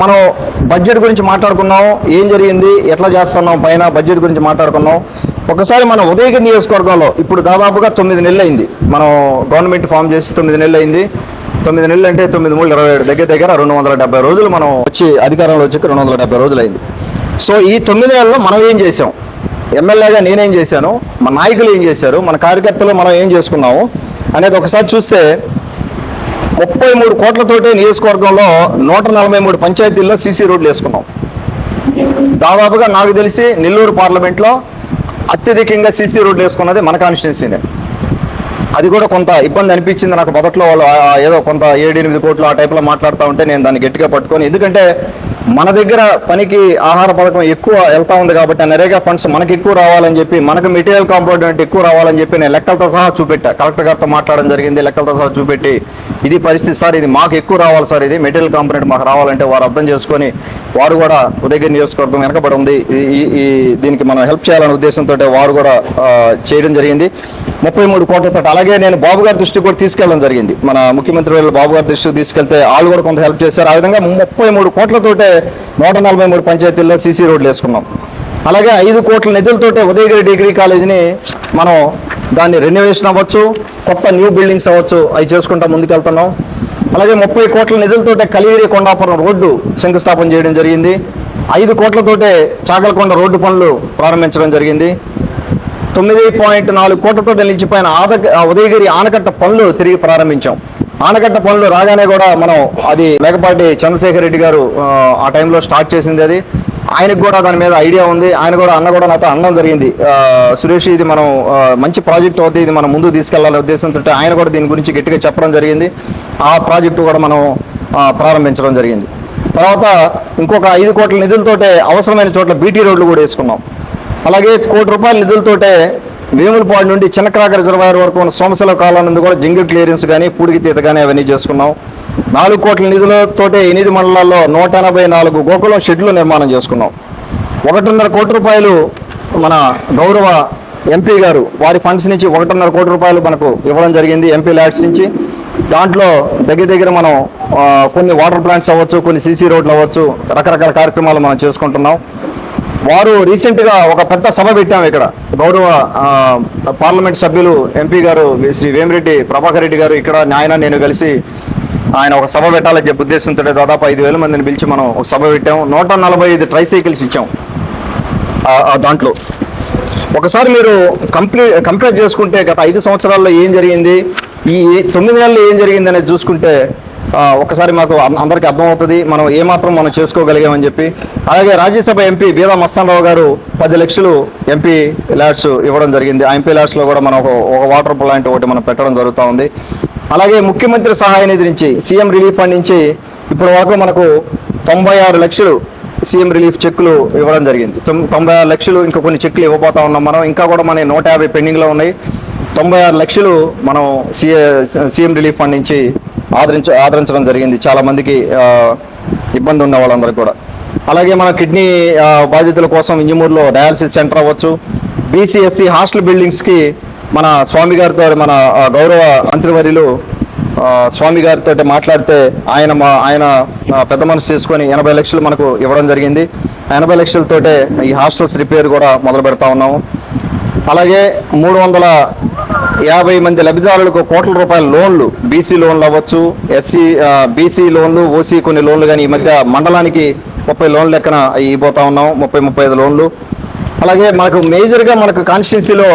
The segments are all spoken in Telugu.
మనం బడ్జెట్ గురించి మాట్లాడుకున్నాం ఏం జరిగింది ఎట్లా చేస్తున్నాం పైన బడ్జెట్ గురించి మాట్లాడుకున్నాం. ఒకసారి మన ఉదయగిరి నియోజకవర్గంలో ఇప్పుడు దాదాపుగా తొమ్మిది నెలలు అయింది. మనం గవర్నమెంట్ ఫామ్ చేసి తొమ్మిది నెలలు అయింది. తొమ్మిది నెలలు అంటే తొమ్మిది మూడు ఇరవై ఏడు దగ్గర దగ్గర రెండు వందల డెబ్బై రోజులు మనం వచ్చి అధికారంలో వచ్చి రెండు వందల డెబ్బై రోజులు అయింది. సో ఈ తొమ్మిది నెలల్లో మనం ఏం చేసాం ఎమ్మెల్యేగా నేనేం చేశాను? మన నాయకులు ఏం చేశారు? మన కార్యకర్తలు మనం ఏం చేసుకున్నాము? అనేది ఒకసారి చూస్తే ముప్పై మూడు కోట్లతోటి నియోజకవర్గంలో నూట నలభై మూడు పంచాయతీల్లో సీసీ రోడ్లు వేసుకున్నాం. దాదాపుగా నాకు తెలిసి నెల్లూరు పార్లమెంట్లో అత్యధికంగా సీసీ రోడ్లు వేసుకున్నది మన కాన్స్టిట్యున్సీనే. అది కూడా కొంత ఇబ్బంది అనిపించింది నాకు మొదట్లో వాళ్ళు ఏదో కొంత ఏడు ఎనిమిది కోట్లు ఆ టైప్లో మాట్లాడుతూ ఉంటే నేను దాన్ని గట్టిగా పట్టుకొని ఎందుకంటే మన దగ్గర పనికి ఆహార పథకం ఎక్కువ వెళ్తా ఉంది కాబట్టి నరేగా ఫండ్స్ మనకి ఎక్కువ రావాలని చెప్పి మనకు మెటీరియల్ కాంపోనెంట్ ఎక్కువ రావాలని చెప్పి నేను లెక్కలతో సహా చూపెట్టా. కలెక్టర్ గారితో మాట్లాడడం జరిగింది లెక్కలతో సహా చూపెట్టి ఇది పరిస్థితి సార్ ఇది మాకు ఎక్కువ రావాలి సార్ ఇది మెటీరియల్ కాంపోనెంట్ మాకు రావాలంటే వారు అర్థం చేసుకొని వారు కూడా ఉదయగిరి నియోజకవర్గం వెనకబడి ఉంది. ఈ- ఈ- దీనికి మనం హెల్ప్ చేయాలనే ఉద్దేశంతో వారు కూడా చేయడం జరిగింది. ముప్పై మూడు కోట్లతో అలాగే నేను బాబు గారి దృష్టికి కూడా తీసుకెళ్ళడం జరిగింది. మన ముఖ్యమంత్రి బాబు గారి దృష్టికి తీసుకెళ్తే వాళ్ళు కూడా కొంత హెల్ప్ చేశారు. ఆ విధంగా ముప్పై మూడు కోట్లతోటే నూట నలభై మూడు పంచాయతీల్లో సీసీ రోడ్లు వేసుకున్నాం. అలాగే ఐదు కోట్ల నిధులతోటే ఉదయగిరి డిగ్రీ కాలేజీని మనం దాన్ని రెన్యువేషన్ అవ్వచ్చు కొత్త న్యూ బిల్డింగ్స్ అవ్వచ్చు అవి చేసుకుంటా ముందుకెళ్తున్నాం. అలాగే ముప్పై కోట్ల నిధులతోటే కలిగిరి కొండాపురం రోడ్డు శంకుస్థాపన చేయడం జరిగింది. ఐదు కోట్లతోటే చాగలకొండ రోడ్డు పనులు ప్రారంభించడం జరిగింది. తొమ్మిది పాయింట్ నాలుగు కోట్లతో నిలిచిపోయిన ఆద ఉదయగిరి ఆనకట్ట పనులు తిరిగి ప్రారంభించాం. ఆనకట్ట పనులు రాగానే కూడా మనం అది మేకపాటి చంద్రశేఖర్ రెడ్డి గారు ఆ, టైంలో స్టార్ట్ చేసింది అది. ఆయనకు కూడా దాని మీద ఐడియా ఉంది. ఆయన కూడా అన్న కూడా నాతో అనడం జరిగింది. సురేష్ ఇది మనం మంచి ప్రాజెక్ట్ అవుతుంది ఇది మనం ముందు తీసుకెళ్ళాలనే ఉద్దేశంతో ఆయన కూడా దీని గురించి గట్టిగా చెప్పడం జరిగింది. ఆ ప్రాజెక్టు కూడా మనం ప్రారంభించడం జరిగింది. తర్వాత ఇంకొక ఐదు కోట్ల నిధులతోటే అవసరమైన చోట్ల బీటీ రోడ్లు కూడా వేసుకున్నాం. అలాగే కోటి రూపాయల నిధులతోటే వేములపాడు నుండి చిన్నక్రాక రిజర్వాయర్ వరకు ఉన్న సోమశల కాలం నుండి కూడా జింగిల్ క్లియరెన్స్ కానీ పూడికి తీత కానీ అవన్నీ చేసుకున్నాం. నాలుగు కోట్ల నిధులతోటే ఎనిమిది మండలాల్లో నూట ఎనభై నాలుగు గోకులం షెడ్లు నిర్మాణం చేసుకున్నాం. ఒకటిన్నర కోటి రూపాయలు మన గౌరవ ఎంపీ గారు వారి ఫండ్స్ నుంచి ఒకటిన్నర కోటి రూపాయలు మనకు ఇవ్వడం జరిగింది ఎంపీ ల్యాడ్స్ నుంచి. దాంట్లో దగ్గర దగ్గర మనం కొన్ని వాటర్ ప్లాంట్స్ అవ్వచ్చు కొన్ని సీసీ రోడ్లు అవ్వచ్చు రకరకాల కార్యక్రమాలు మనం చేసుకుంటున్నాం. వారు రీసెంట్గా ఒక పెద్ద సభ పెట్టాం ఇక్కడ. గౌరవ పార్లమెంట్ సభ్యులు ఎంపీ గారు శ్రీ వేమిరెడ్డి ప్రభాకర్ రెడ్డి గారు ఇక్కడ ఆయన నేను కలిసి ఆయన ఒక సభ పెట్టాలని చెప్పి ఉద్దేశంతో దాదాపు ఐదు వేల మందిని పిలిచి మనం ఒక సభ పెట్టాం. నూట నలభై ఐదు ట్రైసైకిల్స్ ఇచ్చాం. ఆ- దాంట్లో. ఒకసారి మీరు కంప్లీట్ కంపేర్ చేసుకుంటే గత ఐదు సంవత్సరాల్లో ఏం జరిగింది? ఈ తొమ్మిది నెలలు ఏం జరిగిందనేది చూసుకుంటే ఒకసారి మాకు అందరికీ అర్థమవుతుంది. మనం ఏమాత్రం మనం చేసుకోగలిగామని చెప్పి. అలాగే రాజ్యసభ ఎంపీ బీదా మస్తానరావు గారు పది లక్షలు ఎంపీ ల్యాడ్స్ ఇవ్వడం జరిగింది. ఆ ఎంపీ ల్యాడ్స్లో కూడా మనం ఒక వాటర్ ప్లాంట్ ఒకటి మనం పెట్టడం జరుగుతూ ఉంది. అలాగే ముఖ్యమంత్రి సహాయ నిధి నుంచి సీఎం రిలీఫ్ ఫండ్ నుంచి ఇప్పటి వరకు మనకు తొంభై ఆరు లక్షలు సీఎం రిలీఫ్ చెక్కులు ఇవ్వడం జరిగింది. తొం- తొంభై ఆరు లక్షలు ఇంకా కొన్ని చెక్కులు ఇవ్వబోతా ఉన్నాం మనం. ఇంకా కూడా మన నూట యాభై పెండింగ్లో ఉన్నాయి. తొంభై ఆరు లక్షలు మనం సీఏ సీఎం రిలీఫ్ ఫండ్ నుంచి ఆదరించ ఆదరించడం జరిగింది. చాలామందికి ఇబ్బంది ఉన్న వాళ్ళందరికీ కూడా. అలాగే మన కిడ్నీ బాధితుల కోసం ఇంజమూరులో డయాలసిస్ సెంటర్ అవ్వచ్చు. బీసీఎస్సీ హాస్టల్ బిల్డింగ్స్కి మన స్వామి గారితో మన గౌరవ మంత్రివర్యులు స్వామి గారితో మాట్లాడితే ఆయన మా ఆయన పెద్ద మనసు చేసుకొని ఎనభై లక్షలు మనకు ఇవ్వడం జరిగింది. ఆ ఎనభై లక్షలతోటే ఈ హాస్టల్స్ రిపేర్ కూడా మొదలు పెడతా ఉన్నాము. అలాగే మూడు వందల యాభై మంది లబ్ధిదారులకు కోట్ల రూపాయల లోన్లు బీసీ లోన్లు అవ్వచ్చు ఎస్సీ బీసీ లోన్లు ఓసీ కొన్ని లోన్లు కానీ ఈ మధ్య మండలానికి ముప్పై లోన్లు లెక్కన ఇవ్వబోతా ఉన్నాం ముప్పై ముప్పై ఐదు లోన్లు. అలాగే మనకు మేజర్గా మనకు కాన్స్టిట్యున్సీలో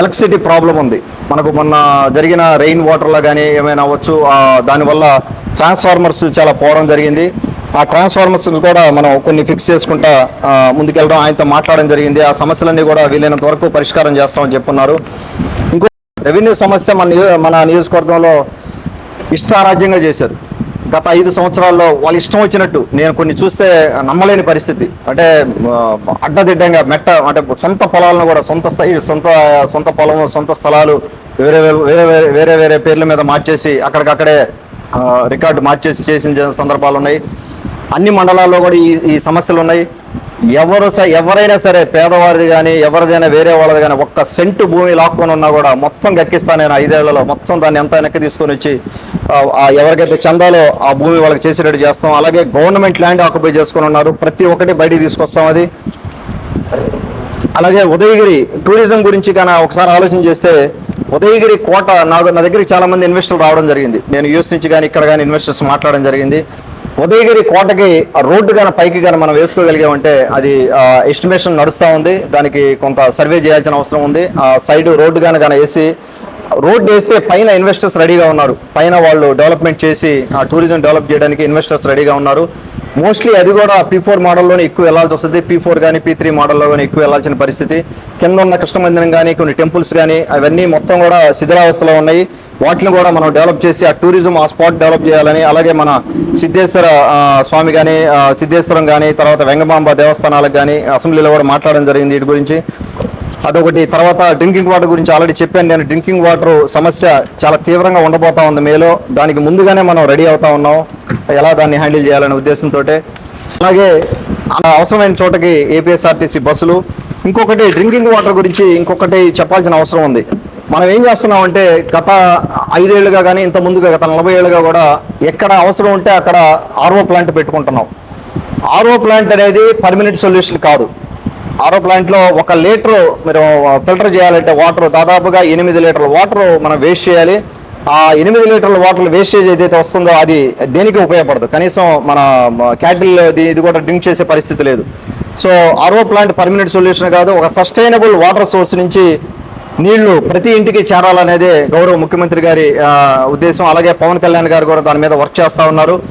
ఎలక్ట్రిసిటీ ప్రాబ్లం ఉంది. మనకు మొన్న జరిగిన రెయిన్ వాటర్లో కానీ ఏమైనా అవ్వచ్చు దానివల్ల ట్రాన్స్ఫార్మర్స్ చాలా పోవడం జరిగింది. ఆ ట్రాన్స్ఫార్మర్స్ కూడా మనం కొన్ని ఫిక్స్ చేసుకుంటా ముందుకెళ్ళడం ఆయనతో మాట్లాడడం జరిగింది. ఆ సమస్యలన్నీ కూడా వీలైనంత వరకు పరిష్కారం చేస్తామని చెప్పున్నారు. రెవెన్యూ సమస్య మన మన నియోజకవర్గంలో ఇష్టారాజ్యంగా చేశారు. గత ఐదు సంవత్సరాల్లో వాళ్ళు ఇష్టం వచ్చినట్టు నేను కొన్ని చూస్తే నమ్మలేని పరిస్థితి. అంటే అడ్డదిడ్డంగా మెట్ట అంటే సొంత పొలాలను కూడా సొంత స్థాయి సొంత సొంత పొలం సొంత స్థలాలు వేరే వేరే వేరే వేరే వేరే వేరే పేర్ల మీద మార్చేసి అక్కడికక్కడే రికార్డు మార్చేసి చేసిన సందర్భాలు ఉన్నాయి. అన్ని మండలాల్లో కూడా ఈ ఈ సమస్యలు ఉన్నాయి. ఎవరు ఎవరైనా సరే పేదవారిది కానీ ఎవరిదైనా వేరే వాళ్ళది కానీ ఒక్క సెంటు భూమి లాక్కొని ఉన్నా కూడా మొత్తం గక్కిస్తాను నేను ఐదేళ్ళలో. మొత్తం దాన్ని ఎంత వెనక్కి తీసుకొని వచ్చి ఆ, ఎవరికైతే చందాలో ఆ భూమి వాళ్ళకి చేసేటట్టు చేస్తాం. అలాగే గవర్నమెంట్ ల్యాండ్ ఆక్యుపై చేసుకొని ఉన్నారు. ప్రతి ఒక్కటి బయటికి తీసుకొస్తాం అది. అలాగే ఉదయగిరి టూరిజం గురించి కానీ ఒకసారి ఆలోచన చేస్తే ఉదయగిరి కోట నాకు నా దగ్గరికి చాలామంది ఇన్వెస్టర్లు రావడం జరిగింది. నేను యూఎస్ నుంచి కానీ ఇక్కడ కానీ ఇన్వెస్టర్స్ మాట్లాడడం జరిగింది. ఉదయగిరి కోటకి ఆ రోడ్డు కానీ పైకి కానీ మనం వేసుకోగలిగామంటే అది ఎస్టిమేషన్ నడుస్తూ ఉంది. దానికి కొంత సర్వే చేయాల్సిన అవసరం ఉంది. ఆ సైడ్ రోడ్డు కానీ కానీ వేసి రోడ్డు వేస్తే పైన ఇన్వెస్టర్స్ రెడీగా ఉన్నారు. పైన వాళ్ళు డెవలప్మెంట్ చేసి ఆ టూరిజం డెవలప్ చేయడానికి ఇన్వెస్టర్స్ రెడీగా ఉన్నారు. మోస్ట్లీ అది కూడా పీ ఫోర్ మోడల్లోనే ఎక్కువ వెళ్ళాల్సి వస్తుంది. పీ ఫోర్ కానీ పీ త్రీ మోడల్లో కానీ ఎక్కువ వెళ్ళాల్సిన పరిస్థితి. కింద ఉన్న కృష్ణమందిరం కానీ కొన్ని టెంపుల్స్ కానీ అవన్నీ మొత్తం కూడా శిథిలావస్థలో ఉన్నాయి. వాటిని కూడా మనం డెవలప్ చేసి ఆ టూరిజం ఆ స్పాట్ డెవలప్ చేయాలని అలాగే మన సిద్ధేశ్వర స్వామి కానీ సిద్ధేశ్వరం కానీ తర్వాత వెంగమాంబ దేవస్థానాలకు కానీ అసెంబ్లీలో కూడా మాట్లాడడం జరిగింది వీటి గురించి. అదొకటి. తర్వాత డ్రింకింగ్ వాటర్ గురించి ఆల్రెడీ చెప్పాను నేను. డ్రింకింగ్ వాటర్ సమస్య చాలా తీవ్రంగా ఉండబోతా ఉంది మేలో. దానికి ముందుగానే మనం రెడీ అవుతా ఉన్నాం. ఎలా దాన్ని హ్యాండిల్ చేయాలనే ఉద్దేశంతో అలాగే అవసరమైన చోటకి ఏపీఎస్ఆర్టీసీ బస్సులు. ఇంకొకటి డ్రింకింగ్ వాటర్ గురించి ఇంకొకటి చెప్పాల్సిన అవసరం ఉంది. మనం ఏం చేస్తున్నాం అంటే గత ఐదేళ్ళుగా కానీ ఇంత ముందుగా గత నలభై ఏళ్ళుగా కూడా ఎక్కడ అవసరం ఉంటే అక్కడ ఆర్ఓ ప్లాంట్ పెట్టుకుంటున్నాం. ఆర్ఓ ప్లాంట్ అనేది పర్మనెంట్ సొల్యూషన్ కాదు. ఆరో ప్లాంట్లో ఒక లీటరు మీరు ఫిల్టర్ చేయాలంటే వాటర్ దాదాపుగా ఎనిమిది లీటర్ల వాటర్ మనం వేస్ట్ చేయాలి. ఆ ఎనిమిది లీటర్ల వాటర్ వేస్టేజ్ ఏదైతే వస్తుందో అది దేనికి ఉపయోగపడదు. కనీసం మన క్యాటిల్ ఇది కూడా డ్రింక్ చేసే పరిస్థితి లేదు. So RO plant permanent solution కాదు. ఒక సస్టైనబుల్ వాటర్ సోర్స్ నుంచి నీళ్ళు ప్రతి ఇంటికి చేరాలనేదే గౌరవ ముఖ్యమంత్రి గారి ఉద్దేశం. అలాగే పవన్ కళ్యాణ్ గారు కూడా దాని మీద వర్క్ చేస్తూ ఉన్నారు.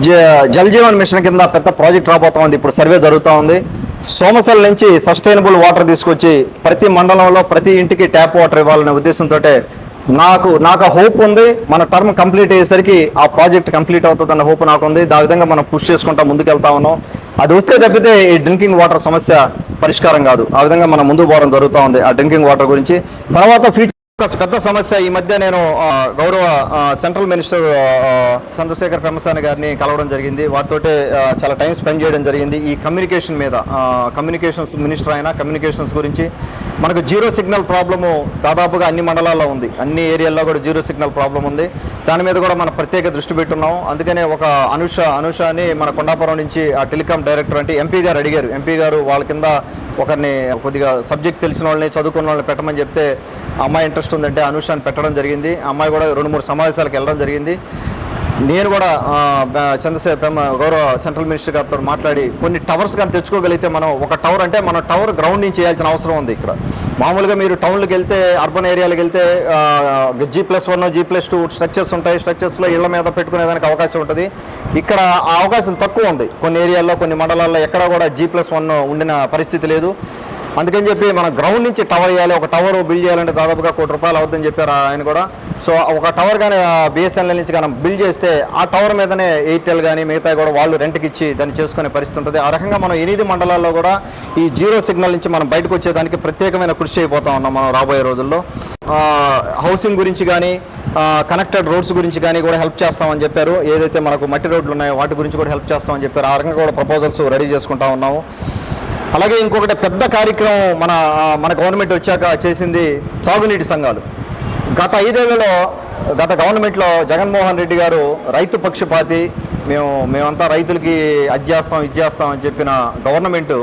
జ- జల్ జీవన్ మిషన్ కింద పెద్ద ప్రాజెక్ట్ రాబోతా ఉంది. ఇప్పుడు సర్వే జరుగుతూ ఉంది. సోమసల్ నుంచి సస్టైనబుల్ వాటర్ తీసుకొచ్చి ప్రతి మండలంలో ప్రతి ఇంటికి ట్యాప్ వాటర్ ఇవ్వాలనే ఉద్దేశంతో నాకు నాకు హోప్ ఉంది. మన టర్మ్ కంప్లీట్ అయ్యేసరికి ఆ ప్రాజెక్ట్ కంప్లీట్ అవుతుందన్న హోప్ నాకు ఉంది ఆ విధంగా మనం పుష్ చేసుకుంటా ముందుకెళ్తా ఉన్నాం. అది వస్తే తప్పితే ఈ డ్రింకింగ్ వాటర్ సమస్య పరిష్కారం కాదు. ఆ విధంగా మనం ముందు పోవడం జరుగుతూ ఉంది. ఆ డ్రింకింగ్ వాటర్ గురించి తర్వాత ఫ్యూచర్ పెద్ద సమస్య ఈ మధ్య నేను గౌరవ సెంట్రల్ మినిస్టర్ చంద్రశేఖర్ పెమ్మసాని గారిని కలవడం జరిగింది. వారితో చాలా టైం స్పెండ్ చేయడం జరిగింది. ఈ కమ్యూనికేషన్ మీద కమ్యూనికేషన్స్ మినిస్టర్ అయినా కమ్యూనికేషన్స్ గురించి మనకు జీరో సిగ్నల్ ప్రాబ్లము దాదాపుగా అన్ని మండలాల్లో ఉంది. అన్ని ఏరియాల్లో కూడా జీరో సిగ్నల్ ప్రాబ్లం ఉంది. దాని మీద కూడా మనం ప్రత్యేక దృష్టి పెట్టున్నాం. అందుకనే ఒక అనుష అనుష అని మన కొండాపురం నుంచి ఆ టెలికాం డైరెక్టర్ అంటే ఎంపీ గారు అడిగారు. ఎంపీ గారు వాళ్ళ కింద ఒకరిని కొద్దిగా సబ్జెక్ట్ తెలిసిన వాళ్ళని చదువుకున్న వాళ్ళని పెట్టమని చెప్తే అమ్మాయి ఇంట్రెస్ట్ ఉందంటే అనుషాన్ని పెట్టడం జరిగింది. అమ్మాయి కూడా రెండు మూడు సమావేశాలకు వెళ్ళడం జరిగింది. నేను కూడా చంద్రశేఖర్ గౌరవ సెంట్రల్ మినిస్టర్ గారితో మాట్లాడి కొన్ని టవర్స్ కానీ తెచ్చుకోగలిగితే మనం ఒక టవర్ అంటే మనం టవర్ గ్రౌండ్ నుంచి చేయాల్సిన అవసరం ఉంది ఇక్కడ. మామూలుగా మీరు టౌన్లకు వెళ్తే అర్బన్ ఏరియాలకు వెళ్తే G plus one G plus two structures ఉంటాయి. స్ట్రక్చర్స్లో ఇళ్ళ మీద పెట్టుకునేదానికి అవకాశం ఉంటుంది. ఇక్కడ ఆ అవకాశం తక్కువ ఉంది. కొన్ని ఏరియాల్లో కొన్ని మండలాల్లో ఎక్కడ కూడా జీ ప్లస్ వన్ ఉండిన పరిస్థితి లేదు. అందుకని చెప్పి మనం గ్రౌండ్ నుంచి టవర్ వేయాలి ఒక టవర్ బిల్డ్ చేయాలంటే దాదాపుగా కోటి రూపాయలు అవుతుందని చెప్పారు ఆయన కూడా. సో ఒక టవర్ కానీ బిఎస్ఎన్ఎల్ నుంచి కానీ బిల్డ్ చేస్తే ఆ టవర్ మీదనే ఎయిర్టెల్ కానీ మిగతా కూడా వాళ్ళు రెంట్కి ఇచ్చి దాన్ని చేసుకునే పరిస్థితి ఉంటుంది. ఆ రకంగా మనం ఎనిమిది మండలాల్లో కూడా ఈ జీరో సిగ్నల్ నుంచి మనం బయటకు వచ్చేదానికి ప్రత్యేకమైన కృషి అయిపోతా ఉన్నాం మనం రాబోయే రోజుల్లో. హౌసింగ్ గురించి కానీ కనెక్టెడ్ రోడ్స్ గురించి కానీ కూడా హెల్ప్ చేస్తామని చెప్పారు. ఏదైతే మనకు మట్టి రోడ్లు ఉన్నాయో వాటి గురించి కూడా హెల్ప్ చేస్తామని చెప్పారు. ఆ రకంగా కూడా ప్రపోజల్స్ రెడీ చేసుకుంటా ఉన్నాము. అలాగే ఇంకొకటి పెద్ద కార్యక్రమం మన మన గవర్నమెంట్ వచ్చాక చేసింది సాగునీటి సంఘాలు. గత ఐదేళ్ళలో గత గవర్నమెంట్లో జగన్మోహన్ రెడ్డి గారు రైతు పక్షపాతి మేము మేమంతా రైతులకి అది చేస్తాం ఇది చేస్తాం అని చెప్పిన గవర్నమెంటు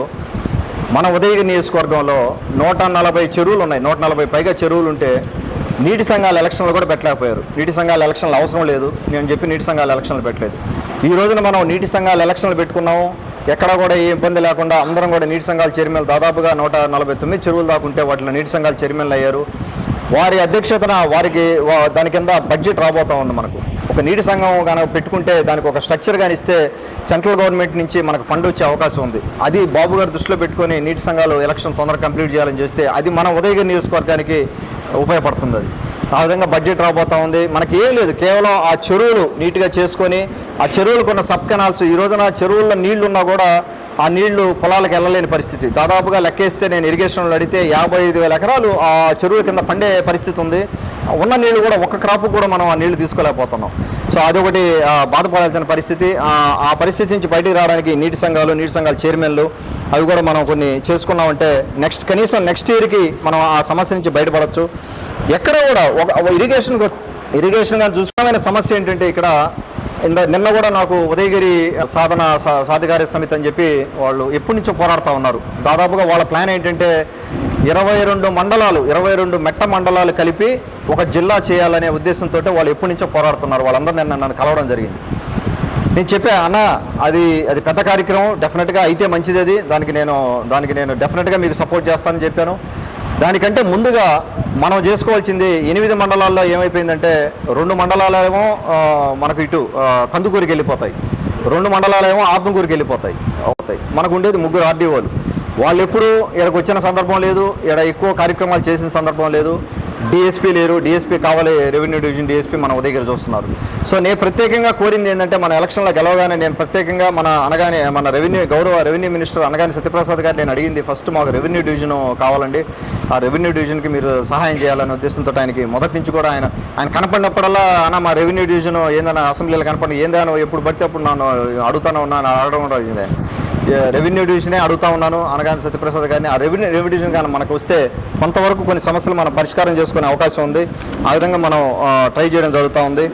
మన ఉదయగిరి నియోజకవర్గంలో నూట నలభై చెరువులు ఉన్నాయి. నూట నలభై పైగా చెరువులు ఉంటే నీటి సంఘాల ఎలక్షన్లు కూడా పెట్టలేకపోయారు. నీటి సంఘాల ఎలక్షన్లు అవసరం లేదు. నేను చెప్పి నీటి సంఘాల ఎలక్షన్లు పెట్టలేదు. ఈ రోజున మనం నీటి సంఘాల ఎలక్షన్లు పెట్టుకున్నాము. ఎక్కడ కూడా ఏ ఇబ్బంది లేకుండా అందరం కూడా నీటి సంఘాల చైర్మన్లు దాదాపుగా నూట నలభై తొమ్మిది చెరువులు దాకా ఉంటే వాటిలో నీటి సంఘాల చైర్మన్లు అయ్యారు. వారి అధ్యక్షతన వారికి వా- దాని కింద బడ్జెట్ రాబోతా ఉంది మనకు. ఒక నీటి సంఘం కనుక పెట్టుకుంటే దానికి ఒక స్ట్రక్చర్ కానీ ఇస్తే సెంట్రల్ గవర్నమెంట్ నుంచి మనకు ఫండ్ వచ్చే అవకాశం ఉంది. అది బాబు గారు దృష్టిలో పెట్టుకొని నీటి సంఘాలు ఎలక్షన్ తొందరగా కంప్లీట్ చేయాలని చేస్తే అది మన ఉదయగిరి నియోజకవర్గానికి ఉపయోగపడుతుంది అది. ఆ విధంగా బడ్జెట్ రాబోతూ ఉంది. మనకి ఏం లేదు కేవలం ఆ చెరువులు నీట్గా చేసుకొని ఆ చెరువులకు ఉన్న సబ్ కెనాల్స్ ఈ రోజున చెరువుల్లో నీళ్ళు ఉన్నా కూడా ఆ నీళ్ళు పొలాలకు వెళ్ళలేని పరిస్థితి. దాదాపుగా లెక్కేస్తే నేను ఇరిగేషన్లో అడిగితే యాభై ఐదు వేల ఎకరాలు ఆ చెరువుల కింద పండే పరిస్థితి ఉంది. ఉన్న నీళ్ళు కూడా ఒక్క క్రాప్ కూడా మనం ఆ నీళ్ళు తీసుకోలేకపోతున్నాం. సో అదొకటి బాధపడాల్సిన పరిస్థితి. ఆ, పరిస్థితి నుంచి బయటికి రావడానికి నీటి సంఘాలు నీటి సంఘాల చైర్మన్లు అవి కూడా మనం కొన్ని చేసుకున్నామంటే నెక్స్ట్ కనీసం నెక్స్ట్ ఇయర్కి మనం ఆ సమస్య నుంచి బయటపడవచ్చు ఎక్కడ కూడా ఒక ఇరిగేషన్ ఇరిగేషన్ కానీ చూసుకోవాలనే సమస్య ఏంటంటే ఇక్కడ ఇంద నిన్న కూడా నాకు ఉదయగిరి సాధన సా- సాధికార సమితి అని చెప్పి వాళ్ళు ఎప్పటి నుంచో పోరాడుతూ ఉన్నారు. దాదాపుగా వాళ్ళ ప్లాన్ ఏంటంటే ఇరవై రెండు మండలాలు ఇరవై రెండు మెట్ట మండలాలు కలిపి ఒక జిల్లా చేయాలనే ఉద్దేశంతో వాళ్ళు ఎప్పటి నుంచో పోరాడుతున్నారు. వాళ్ళందరూ నేను నన్ను కలవడం జరిగింది. నేను చెప్పా అన్న అది అది పెద్ద కార్యక్రమం డెఫినెట్గా అయితే మంచిది అది. దానికి నేను దానికి నేను డెఫినెట్గా మీకు సపోర్ట్ చేస్తానని చెప్పాను. దానికంటే ముందుగా మనం చేసుకోవాల్సింది ఎనిమిది మండలాల్లో ఏమైపోయిందంటే రెండు మండలాలేమో మనకు ఇటు కందుకూరికి వెళ్ళిపోతాయి. రెండు మండలాలేమో ఆత్మకూరికి వెళ్ళిపోతాయి. అవుతాయి. మనకు ఉండేది ముగ్గురు ఆర్డీఓలు. వాళ్ళు ఎప్పుడు ఇక్కడికి వచ్చిన సందర్భం లేదు. ఇక్కడ ఎక్కువ కార్యక్రమాలు చేసిన సందర్భం లేదు. డిఎస్పీ లేరు. డిఎస్పీ కావాలి రెవెన్యూ డివిజన్ డిఎస్పీ మన ఉదయగిరి చూస్తున్నారు. సో నేను ప్రత్యేకంగా కోరింది ఏంటంటే మన ఎలక్షన్లో గెలవగానే నేను ప్రత్యేకంగా మన అనగానే మన రెవెన్యూ గౌరవ రెవెన్యూ మినిస్టర్ అనగానే సత్యప్రసాద్ గారు నేను అడిగింది ఫస్ట్ మాకు రెవెన్యూ డివిజన్ కావాలండి. ఆ రెవెన్యూ డివిజన్కి మీరు సహాయం చేయాలనే ఉద్దేశంతో ఆయనకి మొదటి నుంచి కూడా ఆయన ఆయన కనపడినప్పుడల్లా అన్న మా రెవెన్యూ డివిజన్ ఏందన్నా అసెంబ్లీలో కనపడి ఏందా ఎప్పుడు పడితే అప్పుడు నన్ను అడుగుతానే ఉన్నాను అడగడం కూడా అడిగింది ఆయన. రెవెన్యూ డివిజనే అడుగుతా ఉన్నాను. అనగానే సత్యప్రసాద్ గారిని. ఆ రెవెన్యూ రెవెన్యూ డివిజన్ కానీ మనకు వస్తే కొంతవరకు కొన్ని సమస్యలు మనం పరిష్కారం చేసుకునే అవకాశం ఉంది. ఆ విధంగా మనం ట్రై చేయడం జరుగుతూ ఉంది.